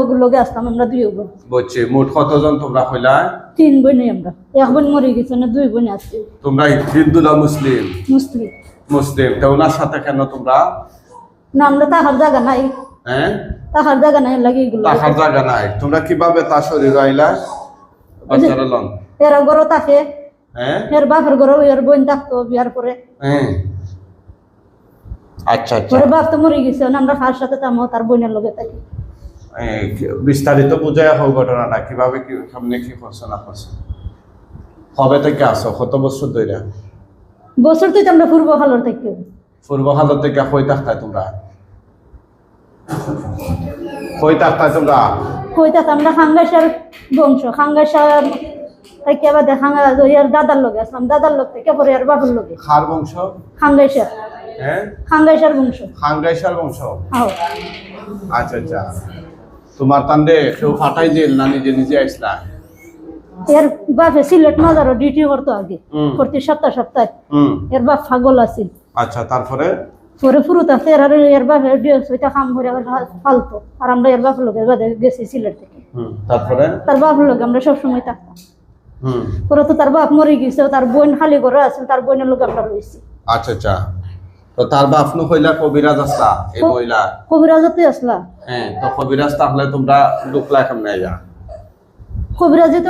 ওগুলোকে আসতাম আমরা দুই বোন। বলছি মোট কতজন তোমরা হইলা? তিন বোনই আমরা। এক বোন মরে গেছে না দুই বোন আছে। তোমরা হিন্দু না মুসলিম? মুসলিম। মুসলিম। তো ওনার সাথে কেন তোমরা? না আমরা তাহার জায়গা নাই। হ্যাঁ? তাহার জায়গা নাই লাগে এগুলো। টাকার জায়গা নাই। তোমরা কীভাবে তার শরীর আইলা বাচ্চারা লন। এরা থাকে। হ্যাঁ? এর বাপের ঘরও এর বোন থাকতো বিয়ার পরে। হ্যাঁ। আচ্ছা আচ্ছা। বাপ তো মরে গেছে না আমরা ফার সাথে তামো তার বোনের লগে থাকি। বিস্তারিত বুঝাই হোক ঘটনাটা কীভাবে কি সামনে কি করছে না করছে কবে থেকে আসো কত বছর ধরে বছর তো আমরা পূর্ব কালর থাকি। পূর্ব হালত থেকে কই থাকতাই তোমরা? কই থাকতাই তোমরা? কই থাক আমরা খাঙ্গাইসার বংশ খাঙ্গাইসার থেকে আবার দেখা এর দাদার লগে আসলাম দাদার লোক থেকে পরে আর বাপের লগে। খার বংশ? খাঙ্গাইসার হ্যাঁ খাঙ্গাইসার বংশ। খাঙ্গাইশার বংশ? আচ্ছা আচ্ছা। তোমার তান্ডে কেউ ফাটাই দিল না নিজে নিজে আইসলা এর বাপে সিলেট মাজারও ডিউটি করতো আগে প্রতি সপ্তাহ সপ্তাহে। এর বাপ পাগল আছিল। আচ্ছা তারপরে? পরে আছে এর আর এর বাপে ওইটা কাম করে ফালতো। আর আমরা এর বাপের লোকের বাদে গেছি সিলেট থেকে। তারপরে? তার বাপের লোক আমরা সবসময় থাকতাম। পরে তো তার বাপ মরে গেছে তার বোন খালি ঘরে আছে তার বোনের লোক আমরা রয়েছি। আচ্ছা আচ্ছা। তো তার বাপ নু হইলা কবিরাজ আসলা এই মহিলা? কবিরাজতে আসলা। হ্যাঁ তো কবিরাজ তাহলে তোমরা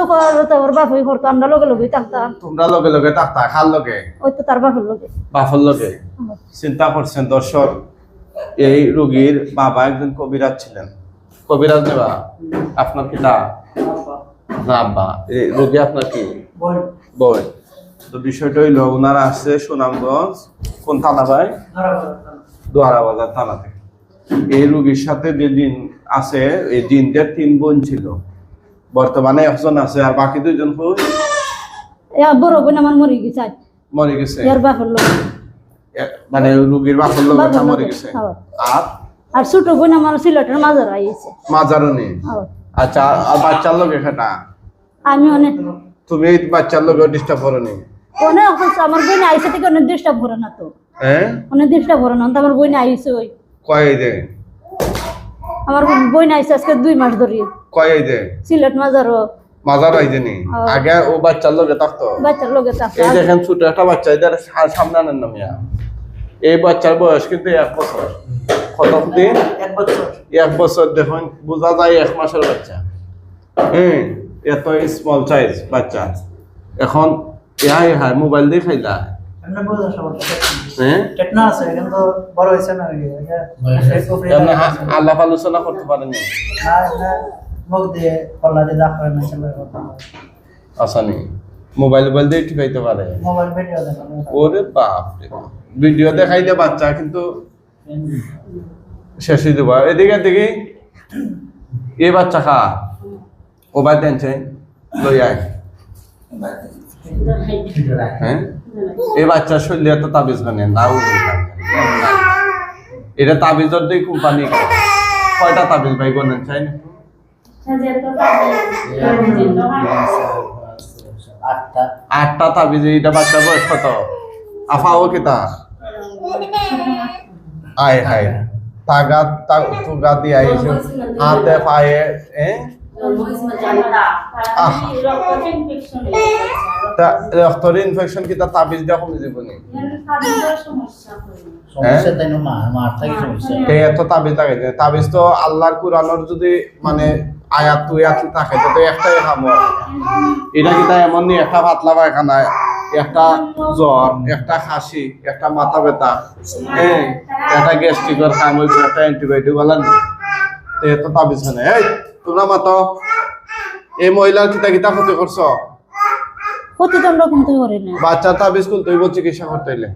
কেমন তো হয়ে করতো আমরা লগে লগে থাকতাম। তোমরা লগে লগে থাকতা খার লগে? ওই তো তার বাপের লোকে বাফর লগে? চিন্তা করছেন দর্শক এই রোগীর বাবা একজন কবিরাজ ছিলেন। কবিরাজ দেবা আপনার কি না না আব্বা। এই রোগী আপনার কি? বই। তো বিষয়টা হইল ওনারা আসছে সুনামগঞ্জ কোন থানা ভাই? দোহারা বাজার থানা থেকে। এই রুগীর সাথে যে জিন আছে এই জিনদের তিন বোন ছিল। বর্তমানে একজন আছে আর বাকি দুইজন কই? বড় বোন আমার মরে গেছে আজ। মরে গেছে? এর বাপের লোক। মানে রোগীর বাপর লোক মরে গেছে? হ্যাঁ। আর? আর ছোট বোন আমার সিলেটের মাজার আইছে। মাজারও নেই? হ্যাঁ। আচ্ছা আর বাচ্চার লোক এখানে? আমি অনেক তুমি এই বাচ্চার লোক ডিস্টার্ব করো নি অনেক আমার বোন আইসে থেকে অনেক ডিস্টার্ব করে না তো। হ্যাঁ? অনেক ডিস্টার্ব করে না তো আমার বোন আইসে ওই। কয় দে? আমার বোন আইসে আজকে দুই মাস ধরে। কয় দে? সিলেট মাজারও। মাজার আইদে নি? হ্যাঁ। আগে ও বাচ্চার লোকে থাকতো। বাচ্চার লোকে থাকে এই দেখেন ছোট একটা বাচ্চা এদের সামনে আনেন না মিয়া। এই বাচ্চার বয়স কিন্তু এক বছর। কত দিন? এক বছর। এক বছর দেখুন বোঝা যায় এক মাসের বাচ্চা। হ্যাঁ এত স্মল সাইজ বাচ্চা। এখন ইহাই হাই মোবাইল দিয়ে খাইলা। এমনি হ্যাঁ? আছে কিন্তু বড় হয়েছে না ওই যে, এটা এমনি আ- আলাপ আলোচনা করতে পারেনি আসানি মোবাইল মোবাইল দিয়ে টিপাইতে পারে। মোবাইল ভিডিও ওরে বাপ। ভিডিও বাচ্চা কিন্তু শেষই দেবো এদিকে দেখি এই বাচ্চা খা। ও বাই টেনছে লই আয়। হ্যাঁ? এই বাচ্চার শরীরে এত তাবিজ বানিয়ে না এটা তাবিজর দিয়ে কোম্পানি কয়টা তাবিজ ভাই গনেন চাই না? আটটা তাবিজ এটা বাচ্চার বয়স কত? আফা, ও কিতা আয়, হায়। তাগা, তুগা দিয়ে আইছে। হাতে পায়ে তা রক্তর ইনফেকশন তাবিজ দিয়া কমে যাব নি? না এত তাবিজ থাকে তাবিজ তো আল্লাহর কুরআনের যদি মানে আয়াত তুই থাকে তো একটাই খামো এটা কিতা এমন নি? একটা পাতলা পায়খানা একটা জ্বর একটা খাসি একটা মাথা ব্যথা এই একটা গ্যাস্ট্রিকের কাম একটা অ্যান্টিবায়োটিক বলেন। তে এত তাবিজ খানে এই! তোমরা মাতো এই মহিলার কিতা কিতা ক্ষতি করছ প্রতিদণ্ড কিন্তু করে না বাচ্চা তাবিজ খুলতে হইব চিকিৎসা করতে হইলে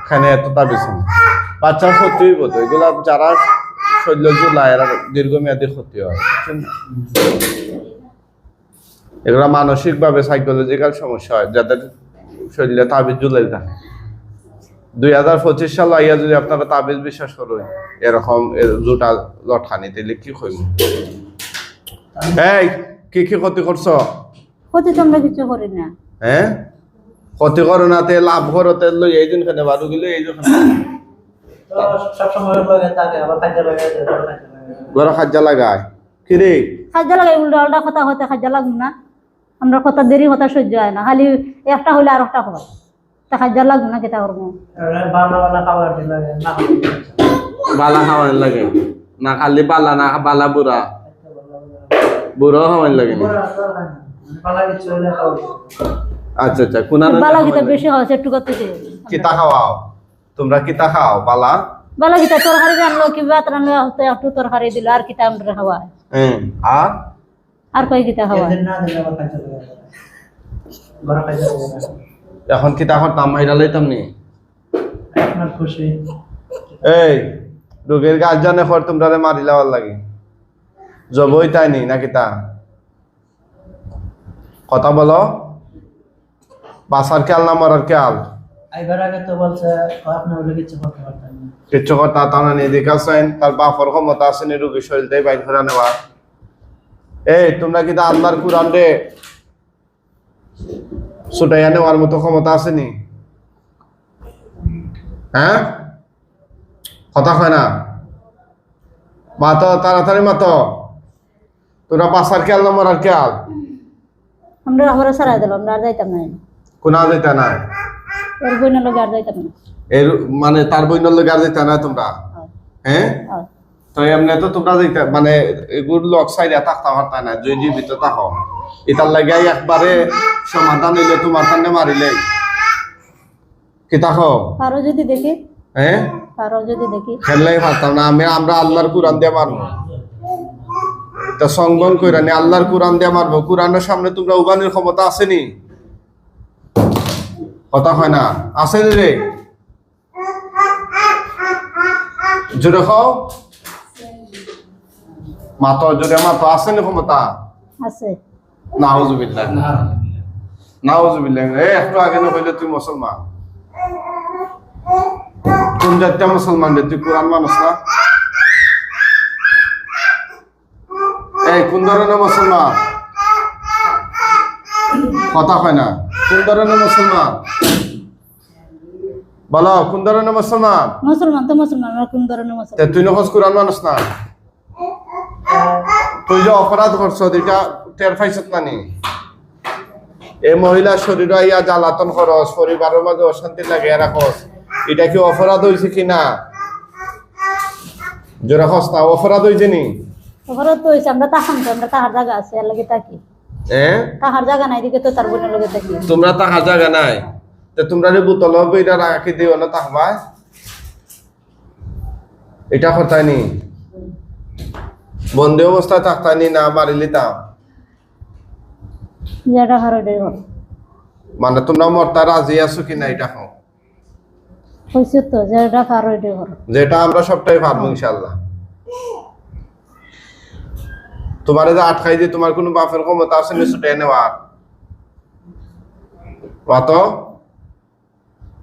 এখানে এত তাবিজ নেই। বাচ্চার ক্ষতি হইব তো এগুলা যারা শৈল্য এরা দীর্ঘমেয়াদী ক্ষতি হয়? এগুলা মানসিক ভাবে সাইকোলজিক্যাল সমস্যা হয় যাদের শরীরে তাবিজ জুলাই থাকে দুই হাজার পঁচিশ সাল আইয়া যদি আপনারা তাবিজ বিশ্বাস করবেন এরকম এর জুটা লঠানি তাইলে কি এই কি কি ক্ষতি করছ? প্রতিদণ্ড কিছু করে না। হ্যাঁ ক্ষতি করো না তে লাভ করো তে লই এই দিন খানে বারু গেলে এই দিন ঘরে খাজ্জা লাগায়। কি রে? খাজ্জা লাগাই উল্টা উল্টা কথা হতে খাজ্জা লাগবো না। আমরা কথা দেরি কথা সহ্য হয় না। খালি একটা হইলে আর একটা হয়। তা খাজ্জা লাগবো না কেতা করব বানা বানা খাবার দিলে লাগে না বালা খাওয়ান লাগে না খালি বালা না বালা বুড়া বুড়ো খাওয়ান লাগে নি বানা কিছু হইলে খাওয়া আচ্ছা আচ্ছা কোনানো বালা গীতা বেশি হয় একটু করতে কিতা খাওয়াও তোমরা কিতা খাও বালা বালা গীতা তরকারি রানলো কি ভাত রানলো হয়তো একটু তরকারি দিল আর কিতা আমরা খাওয়া হ্যাঁ আর আর কই কিতা খাওয়া এদিন না দিলে আবার খাইতে লাগে বড় খাইতে এখন কিতা করতাম মাইরা লইতাম নি? আপনার খুশি। এই রোগের গার্জানে খর তোমরা মারি লাওয়ার লাগে। জবই তাই নি নাকি তা? কথা বলো। বাসার খেয়াল না মরার খেয়াল? আইবার আগে তো বলছে আপনি বলে কিছু করতে পারতেন কিচ্ছু কথা তা না নিয়ে দেখাচ্ছেন তার বাপর ক্ষমতা আছে নি রোগীর শরীরতে বাইর করে নেওয়া। এই তোমরা কি আল্লাহর কুরআন রে ছুটাইয়া নেওয়ার মতো ক্ষমতা আছে নি হ্যাঁ কথা হয় না মাতো তাড়াতাড়ি মাতো তোরা বাসার খেয়াল না মরার খেয়াল আমরা আমরা সারাই দিলাম আমরা আর যাইতাম না কোনা যেতে না ওর বইনের লোক আর যাইতাম না এর মানে তার বইনের লোক আর যেতে না তোমরা হয়। তো এমনি তো তোমরা মানে এগুলো লক সাইডে থাকতে পারতা না যদি জীবিত থাকো। এটার লাগে একবারে সমাধান হইলে তোমার মারিলে। কি থাকো? যদি দেখি। হ্যাঁ আরও যদি দেখি। খেললেই পারতাম না আমি আমরা আল্লাহর কোরআন দিয়ে মারবো। তা সংবন কইরা নি আল্লাহর কোরআন দিয়ে মারবো। কোরআনের সামনে তোমরা উবানের ক্ষমতা আসেনি কথা হয় না। আসেনি রে? জোরে খাও মাতো জোরে মাতো আসেনি ক্ষমতা? আছে। নাউজুবিল্লাহ নাউজুবিল্লাহ এ একটু আগে না তুই মুসলমান। কোন জাতীয় মুসলমান রে? তুই কোরআন মানুষ না? এই কোন ধরনের মুসলমান? কথা হয় না। কোন ধরনের মুসলমান? বলো কোন ধরনের মুসলমান? মুসলমান তো মুসলমান কোন ধরনের মুসলমান? তুই নখস কোরআন মানুষ না? তুই যে অপরাধ করছ এটা টের পাইছত না নি এই মহিলা শরীর আইয়া জ্বালাতন খরচ পরিবারের মাঝে অশান্তি লাগে এরা খস এটা কি অপরাধ হয়েছে কি না? জোরা খস না অপরাধ হয়েছে নি? ওখানে তো হয়েছে আমরা তাহাম তো আমরা তাহার জায়গা আছে এর লাগে তাকি হ্যাঁ তাহার জায়গা নাই দিকে তো তার বোনের লগে থাকি। তোমরা তাহা জায়গা নাই। তো তোমরা যে বোতল হবে এটা রাখি দিও না তাহবা এটা কথাই নি? বন্দি অবস্থায় থাকতানি না? মারিলি তা। যেটা হারডে ঘর মানে তোমরা মরতা রাজি আছো কি না এটা তো যেটা হারডে ঘর যেটা আমরা সবটাই পারব ইনশাল্লাহ তোমার যে আটকাই দিয়ে তোমার কোনো বাপের ক্ষমতা আছে নি ছুটে নেওয়ার? মাতো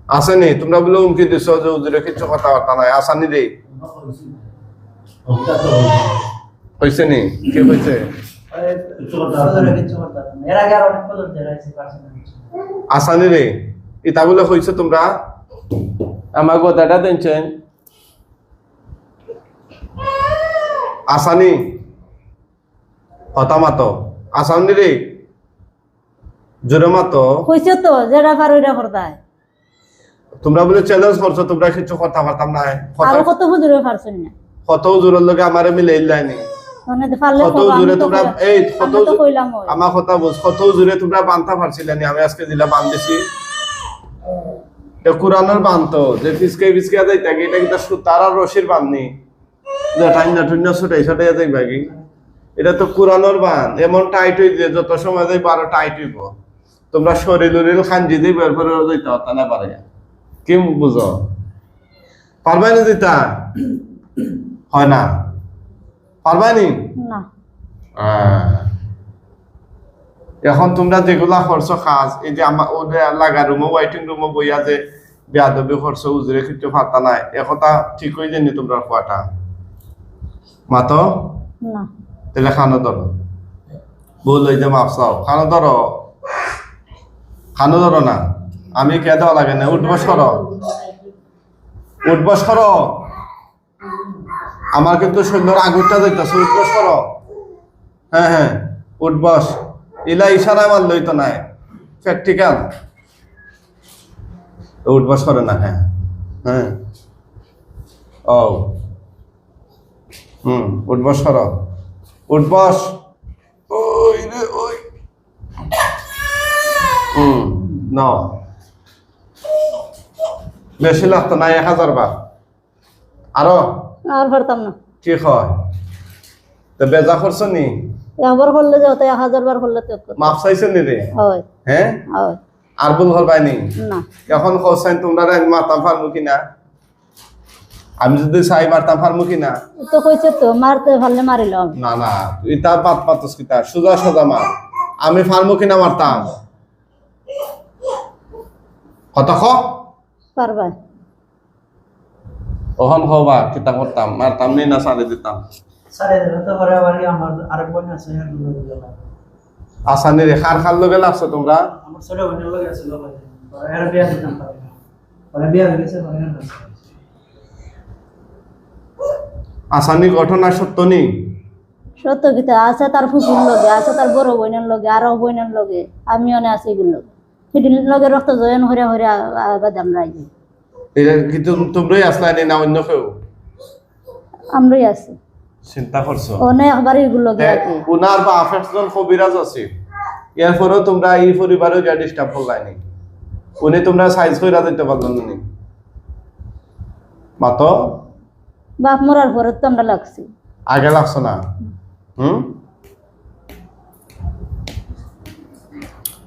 আসেনি তোমরা বলে উমকি দিছো যে উজুরে কিছু কথাবার্তা নাই। আসানি রে? হয়েছে নি কি হয়েছে আসানি রে। ইতা বলে হয়েছে তোমরা? আমার কথাটা দিনছেন আসানি হতা মাতো আসানি রে জোরে মাতো হয়েছে তো যেটা তোমরা বলে চ্যালেঞ্জ করছ তোমরা কিছু কথা পারতাম না আরও কত বুঝুরে পারছেন না। কত জোরের লগে আমারে মিলে ইল্লাইনি মানে তোমরা। আমার কথা বুঝ কত বান্ধা পারছিলেন আমি আজকে দিলা বান্ধিছি এটা কোরআনের বান্ত যে ফিসকে ফিসকে দেয় তাকে এটা কিন্তু সুতার আর রশির বান্ধনি যে ঠান্ডা ঠান্ডা ছুটাই ছুটাই যাই বাকি এটা তো কোরআনের বান এমন টাইট হয়ে যে যত সময় যাই বারো টাইট হইব। তোমরা শরীর উরিল খাঞ্জি দিয়ে বের করে দিতে হতা না পারে। কি বুঝো? পারবাই না দিতা হয় না। পারবাই নি? না। এখন তোমরা যেগুলা খরচ খাস এই যে আমার ওদের লাগা রুমো ওয়াইটিং রুমো বইয়া যে বেয়াদবি খরচ উজরে কিছু ফাতা নাই। একথা ঠিক হয়ে জানি তোমরা খোয়াটা মাতো? তাহলে খানো ধরো। ভুল হয়ে যে মাপ চাও। খানো ধরো। খানো ধরো না। আমি কে দেওয়া লাগে না? উঠবো সর উঠবস করো। আমার কিন্তু সৈন্যর আগুনটা যাইতেছে উঠবস করো। হ্যাঁ হ্যাঁ উঠবস ইলা ইশারায় মারলই তো নাই। প্র্যাকটিক্যাল। উঠবস করে না হ্যাঁ হ্যাঁ। ও। হুম উঠবস করো। উঠবস ওই রে, ওই। হুম, নাও। বেশি লাগতো না এক হাজার বার। আরও। আর পারতাম না। ঠিক হয়? তো বেজা করছ নি? একবার করলে যে হতো হাজার বার করলে তো করতাম। মাপ চাইছো নি রে? হয়। হ্যাঁ? হয়। আর ভুল করবাই নি। না এখন কোসাইন তোমরা রে মারতাম পারব কিনা? আমি যদি চাই মারতাম পারব কিনা? তো কইছে তো মারতে পারলে মারিলাম। না না তুই তার পাত পাতস কিতা সোজা সোজা মার। আমি পারব কিনা মারতাম? কত খ পারবা ওহন হবা কিতা করতাম মারতাম নি না সারে দিতাম সারে দিলে তো পরে আবার আমার আরেক বোন আছে। আসানি রে খার খার লগে লাগছো তোমরা আমার ছোট বোনের লগে আছিল পরে পরে এর বিয়া দিতাম পরে বিয়া হয়ে গেছে পরে আসানি ঘটনা সত্য নি সত্য কিতা আছে তার ফুকুর লগে আছে তার বড় বোনের লগে আরও বোনের লগে আমি অনেক আছি এগুলো সেটির লগে রক্ত জয়ন হরে হরে বাদাম রাইজে এটা কি তোমরাই আসলাই নি না অন্য কেউ? আমরাই আছি। চিন্তা করছ? অনেকবার এগুলো লগে উনার বা কবিরাজ আছে এরপরেও তোমরা এই পরিবারেও গিয়ে ডিস্টার্ব করলাই উনি তোমরা সাইজ করে দিতে পারলেন নি? মাতো? বাপ মরার পরে তো আমরা লাগছি। আগে লাগছো না? হুম?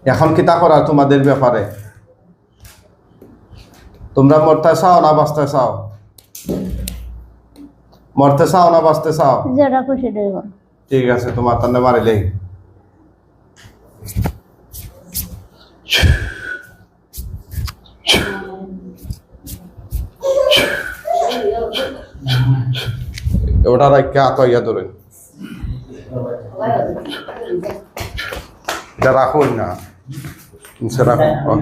এখন কিতা করা তোমাদের ব্যাপারে। তোমরা মরতে চাও না বাঁচতে চাও? মরতে চাও না বাঁচতে চাও? যেটা খুশি দেব। ঠিক আছে তোমার তান্ডে মারিলেই ওটা রাখা আত ইয়া ধরেন। এটা রাখুন না। নিচে রাখুন। ও,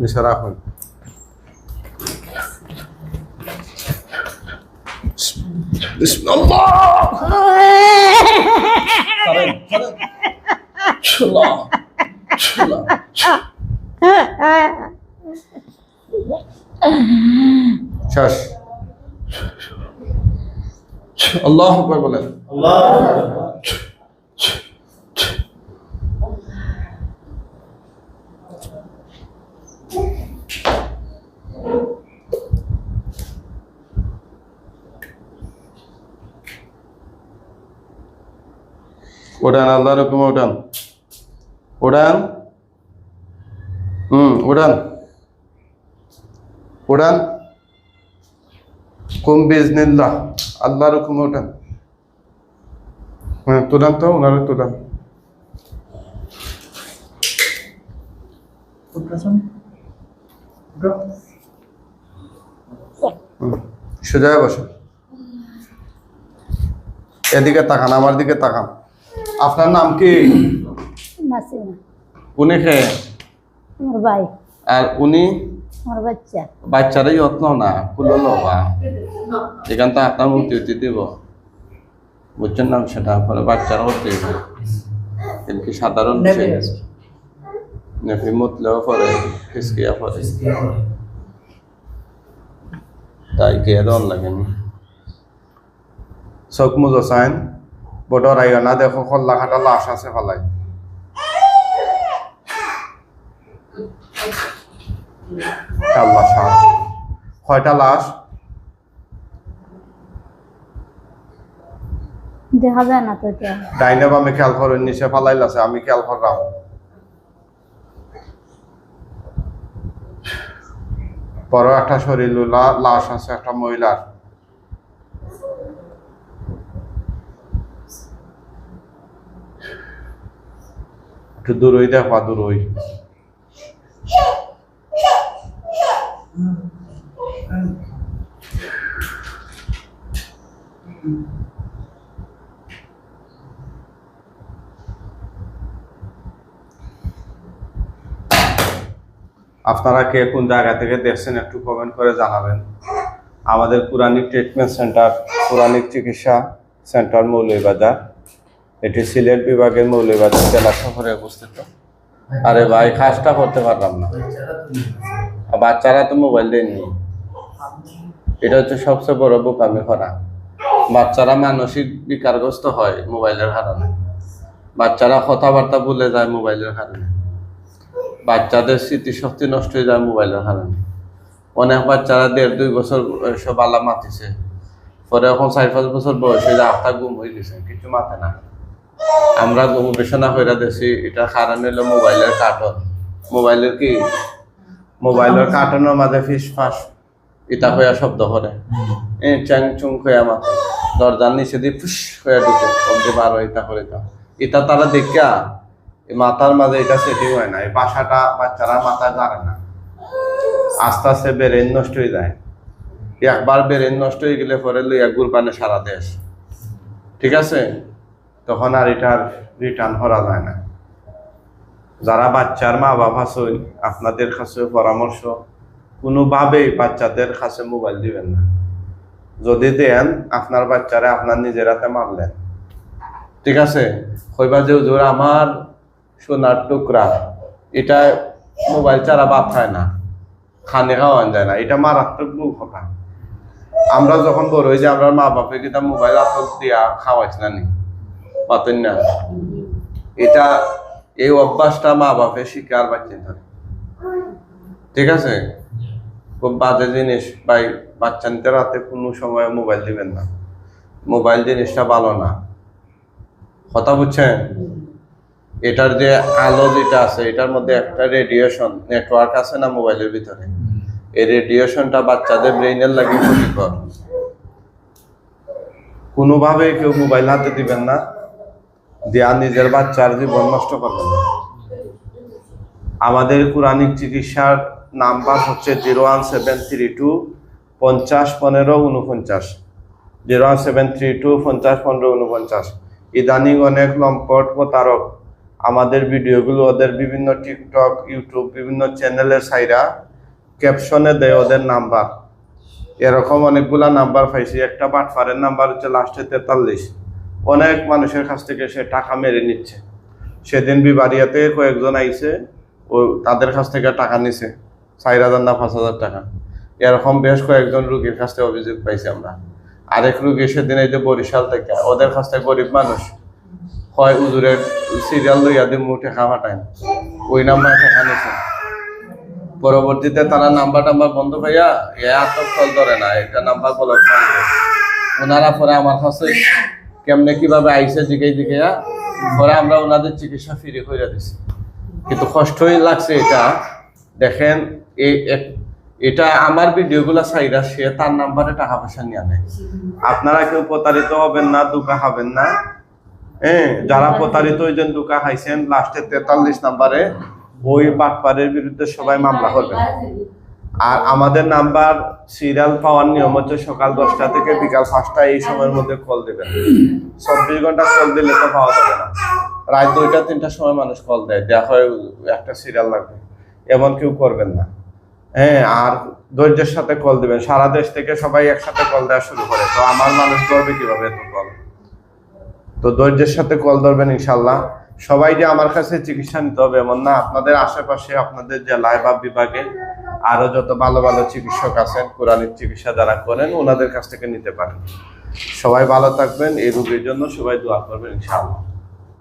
নিচে রাখুন। Bismillah. Karın, karın. Çıla. Çıla. Çar. Allahu Ekber bile. Allahu Ekber. উড়ান আল্লাহ রকম উড়ান উড়ান হুম উড়ান উড়ান কুম বিজনিল্লাহ আল্লাহ রকম উঠান হ্যাঁ তুলান তো ওনারা তুলান। উঠতেছেন? উঠো। হুম, সোজা বসো। এদিকে তাকান আমার দিকে তাকান। আপনার নাম কি? উনি আমার ভাই। আর উনি? আমার বাচ্চা। বাচ্চারা যত্ন না ফুল লবা। এখান তো আপনার মুক্তি দিব। বুঝছেন না সেটা পরে বাচ্চারা হতে কি সাধারণ। নেফি মুতলেও পরে ফিসকিয়া পরে। তাই কে দন লাগেনি চোখ মুজো চাইন বড় আইও না দেখো খল্লা খাটা লাশ আছে ফলাই আল্লাহ কয়টা লাশ? দেখা যায় না তো ডাইনে বামে খেয়াল করেন নিচে ফালাইল আছে আমি খেয়াল করলাম। বড় একটা শরীর লাশ আছে একটা মহিলার। একটু দূরই দেখবা দূরই আপনারা কে কোন জায়গা থেকে দেখছেন একটু কমেন্ট করে জানাবেন। আমাদের পুরানিক ট্রিটমেন্ট সেন্টার পুরানিক চিকিৎসা সেন্টার মৌলভীবাজার। এটি সিলেট বিভাগের মৌলভীবাজার জেলা শহরে অবস্থিত। আরে ভাই, কাজটা করতে পারলাম না। বাচ্চারা তো মোবাইল দেয়নি এটা হচ্ছে সবচেয়ে বড় বোকামি করা। বাচ্চারা মানসিক বিকারগ্রস্ত হয় মোবাইলের কারণে। বাচ্চারা কথাবার্তা ভুলে যায় মোবাইলের কারণে। বাচ্চাদের স্মৃতিশক্তি নষ্ট হয়ে যায় মোবাইলের কারণে। অনেক বাচ্চারা দেড় দুই বছর সব আল্লাহ মাতিছে। পরে এখন চার পাঁচ বছর বয়স হয়ে যায় আফতা গুম হয়ে গেছে, কিছু মাথে না। আমরা গবেষণা করে দেখছি, এটা কারণ হলো মোবাইলের কার্টন। মোবাইলের কি? মোবাইলের কার্টনের মাঝে ফিস ফাঁস, ইটা হইয়া শব্দ করে। এ, চ্যাং চুং হইয়া মাথা। দরজার নিচে দিয়ে ফুস হইয়া ঢুকে, অব্দি হয় ইটা করে এটা তারা দেখা এই মাথার মাঝে এটা সেটিং হয় না এই বাসাটা বাচ্চারা মাথায় জানে না। আস্তে আস্তে ব্রেন নষ্ট হয়ে যায়। একবার ব্রেন নষ্ট হয়ে গেলে পরে লইয়া গুরবানে সারা দেশ। ঠিক আছে? তখন আর এটার রিটার্ন করা যায় না। যারা বাচ্চার মা বাবা আছেন আপনাদের কাছে পরামর্শ, কোনোভাবেই বাচ্চাদের কাছে মোবাইল দিবেন না। যদি দেন, আপনার বাচ্চারা আপনার নিজের হাতে মারলেন। ঠিক আছে? কইবা যে, হুজুর, আমার সোনার টুকরা, এটা মোবাইল ছাড়া বাপ খায় না, খানে খাওয়ান যায় না, এটা মারাত্মক ভুল কথা আমরা যখন বড় হয়ে যে আমরা মা বাপে কিন্তু মোবাইল আপলোড দিয়া খাওয়াইছ না নি। পাতেন না। এটা, এই অভ্যাসটা মা বাপে শিকার বাচ্চা ধরে। ঠিক আছে? খুব বাজে জিনিস। ভাই বাচ্চা নিতে রাতে কোনো সময় মোবাইল দিবেন না। মোবাইল জিনিসটা ভালো না। কথা বুঝছেন? এটার যে আলো যেটা আছে, এটার মধ্যে একটা রেডিয়েশন নেটওয়ার্ক আছে না মোবাইলের ভিতরে? এই রেডিয়েশনটা বাচ্চাদের ব্রেইনের লাগে ক্ষতিকর। কোনোভাবে কেউ মোবাইল হাতে দিবেন না। দেয়া নিজের বাচ্চার জীবন নষ্ট করবেন না। আমাদের পুরানিক চিকিৎসার নাম্বার হচ্ছে zero one seven three two পঞ্চাশ পনেরো উনপঞ্চাশ zero one seven three two পঞ্চাশ পনেরো উনপঞ্চাশ ইদানিং অনেক লম্পট প্রতারক আমাদের ভিডিওগুলো ওদের বিভিন্ন টিকটক, ইউটিউব, বিভিন্ন চ্যানেলের সাইরা ক্যাপশনে দেয় ওদের নাম্বার। এরকম অনেকগুলা নাম্বার পাইছি। একটা বাটফারের নাম্বার হচ্ছে লাস্টে তেতাল্লিশ। অনেক মানুষের কাছ থেকে সে টাকা মেরে নিচ্ছে। সেদিন বিবারিয়াতে কয়েকজন আইছে, ও তাদের কাছ থেকে টাকা নিছে, চার হাজার না পাঁচ হাজার টাকা। এরকম বেশ কয়েকজন রুগীর কাছ থেকে অভিযোগ পাইছি আমরা। আরেক রুগী সেদিন এই যে বরিশাল থেকে, ওদের কাছ থেকে গরিব মানুষ হয় উজুরের সিরিয়াল লইয়া দিয়ে মুঠে খাওয়া টাইম ওই নাম্বার টাকা নিছে। পরবর্তীতে তারা নাম্বার টাম্বার বন্ধ পাইয়া এ আটক কল ধরে না, এটা নাম্বার মারবে ওনারা পরে আমার কাছে কেমনে কীভাবে আইসে জিগাই জিগাইয়া, পরে আমরা ওনাদের চিকিৎসা ফ্রি করে দিছি। কিন্তু কষ্টই লাগছে এটা। দেখেন এই এটা আমার ভিডিওগুলো চাইরা সে তার নাম্বারে টাকা পয়সা নিয়ে নেয়। আপনারা কেউ প্রতারিত হবেন না দুকা খাবেন না। হ্যাঁ যারা প্রতারিত ওই জন্য দুকা খাইছেন, লাস্টে তেতাল্লিশ নাম্বারে ওই বাটপারের বিরুদ্ধে সবাই মামলা করবেন আর আমাদের নাম্বার সিরিয়াল পাওয়ার নিয়ম হচ্ছে সকাল দশটা থেকে বিকাল পাঁচটা এই সময়ের মধ্যে কল দেবেন। চব্বিশ ঘণ্টা কল দিলে তো পাওয়া যাবে না। রাত দুইটা, তিনটার সময় মানুষ কল দেয় দেওয়া হয় একটা সিরিয়াল লাগবে। এমন কেউ করবেন না। হ্যাঁ আর ধৈর্যের সাথে কল দিবেন। সারা দেশ থেকে সবাই একসাথে কল দেওয়া শুরু করে। তো আমার মানুষ করবে কীভাবে এত কল? তো ধৈর্যের সাথে কল ধরবেন ইনশাল্লাহ। সবাই যে আমার কাছে চিকিৎসা নিতে হবে এমন না। আপনাদের আশেপাশে, আপনাদের জেলায় বা বিভাগে আরও যত ভালো ভালো চিকিৎসক আছেন, কোরআনের চিকিৎসা যারা করেন, ওনাদের কাছ থেকে নিতে পারেন। সবাই ভালো থাকবেন, এই রোগীর জন্য সবাই দোয়া করবেন, ইনশাআল্লাহ।